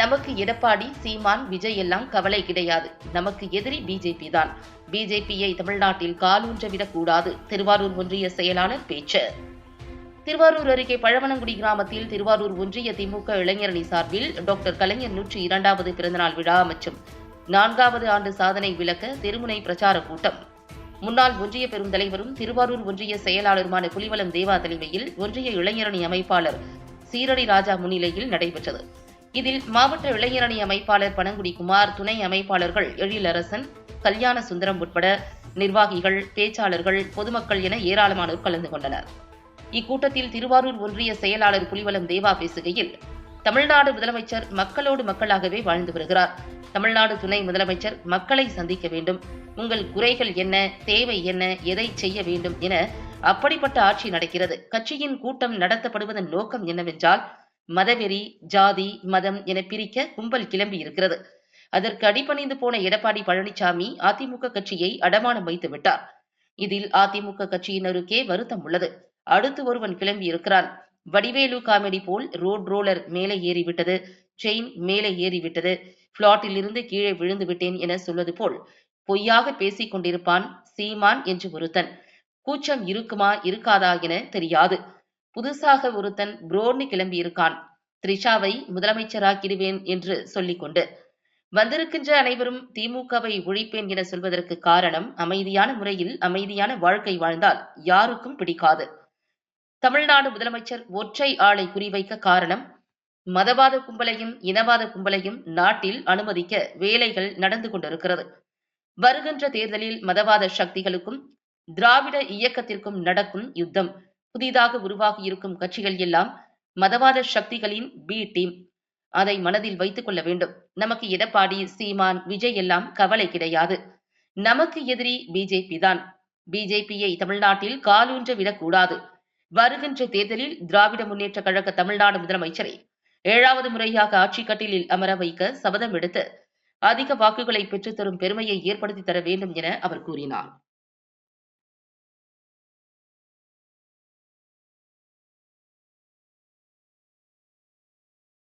நமக்கு எடப்பாடி சீமான் விஜய் எல்லாம் கவலை கிடையாது. நமக்கு எதிரி பிஜேபி தான். பிஜேபியை தமிழ்நாட்டில் காலூன்ற விடக்கூடாது. திருவாரூர் ஒன்றிய செயலாளர் பேச்சு. திருவாரூர் அருகே பழவனங்குடி கிராமத்தில் திருவாரூர் ஒன்றிய திமுக இளைஞரணி சார்பில் டாக்டர் கலைஞர் நூற்றி இரண்டாவது பிறந்தநாள் விழா மற்றும் நான்காவது ஆண்டு சாதனை விளக்க தெருமுனை பிரச்சார கூட்டம். முன்னாள் ஒன்றிய பெருந்தலைவரும் திருவாரூர் ஒன்றிய செயலாளருமான புலிவலம் தேவா தலைமையில் ஒன்றிய இளைஞரணி அமைப்பாளர் சீரடி ராஜா முன்னிலையில் நடைபெற்றது. இதில் மாவட்ட இளைஞரணி அமைப்பாளர் பனங்குடி குமார் துணை அமைப்பாளர்கள் எழிலரசன் கல்யாண சுந்தரம் உட்பட நிர்வாகிகள் பேச்சாளர்கள் பொதுமக்கள் என ஏராளமானோர் கலந்து கொண்டனர். இக்கூட்டத்தில் திருவாரூர் ஒன்றிய செயலாளர் புலிவலம் தேவா பேசுகையில் தமிழ்நாடு முதலமைச்சர் மக்களோடு மக்களாகவே வாழ்ந்து வருகிறார். தமிழ்நாடு துணை முதலமைச்சர் மக்களை சந்திக்க வேண்டும். உங்கள் குறைகள் என்ன தேவை என்ன எதை செய்ய வேண்டும் என அப்படிப்பட்ட ஆட்சி நடக்கிறது. கட்சியின் கூட்டம் நடத்தப்படுவதன் நோக்கம் என்னவென்றால் மதவெறி ஜாதி மதம் என பிரிக்க கும்பல் கிளம்பி இருக்கிறது. அதற்கு அடிபணிந்து போன எடப்பாடி பழனிசாமி அதிமுக கட்சியை அடமானம் வைத்து விட்டார். இதில் அதிமுக கட்சியினருக்கே வருத்தம் உள்ளது. அடுத்து ஒருவன் கிளம்பி இருக்கிறான். வடிவேலு காமெடி போல் ரோட் ரோலர் மேலே ஏறிவிட்டது செயின் மேலே ஏறிவிட்டது பிளாட்டில் இருந்து கீழே விழுந்து விட்டேன் என சொல்வது போல் பொய்யாக பேசிக் கொண்டிருப்பான் சீமான் என்று ஒருத்தன். கூச்சம் இருக்குமா இருக்காதா என தெரியாது. புதுசாக ஒருத்தன் புரோன்னு கிளம்பி இருக்கான். த்ரிஷாவை முதலமைச்சராக்கிடுவேன் என்று சொல்லிக்கொண்டு. வந்திருக்கின்ற அனைவரும் திமுகவை ஒழிப்பேன் என சொல்வதற்கு காரணம் அமைதியான முறையில் அமைதியான வாழ்க்கை வாழ்ந்தால் யாருக்கும் பிடிக்காது. தமிழ்நாடு முதலமைச்சர் ஒற்றை ஆளை குறிவைக்க காரணம் மதவாத கும்பலையும் இனவாத கும்பலையும் நாட்டில் அனுமதிக்க வேலைகள் நடந்து கொண்டிருக்கிறது. வருகின்ற தேர்தலில் மதவாத சக்திகளுக்கும் திராவிட இயக்கத்திற்கும் நடக்கும் யுத்தம். புதிதாக உருவாகியிருக்கும் கட்சிகள் எல்லாம் மதவாத சக்திகளின் பி டீம் அதை மனதில் வைத்துக் கொள்ள வேண்டும். நமக்கு எடப்பாடி சீமான் விஜய் எல்லாம் கவலை கிடையாது. நமக்கு எதிரி பிஜேபி தான். பிஜேபியை தமிழ்நாட்டில் காலூன்ற விடக்கூடாது. வருகின்ற தேர்தலில் திராவிட முன்னேற்ற கழக தமிழ்நாடு முதலமைச்சரை ஏழாவது முறையாக ஆட்சி கட்டிலில் அமர வைக்க சபதம் எடுத்து அதிக வாக்குகளை பெற்றுத்தரும் பெருமையை ஏற்படுத்தி தர வேண்டும் என அவர் கூறினார்.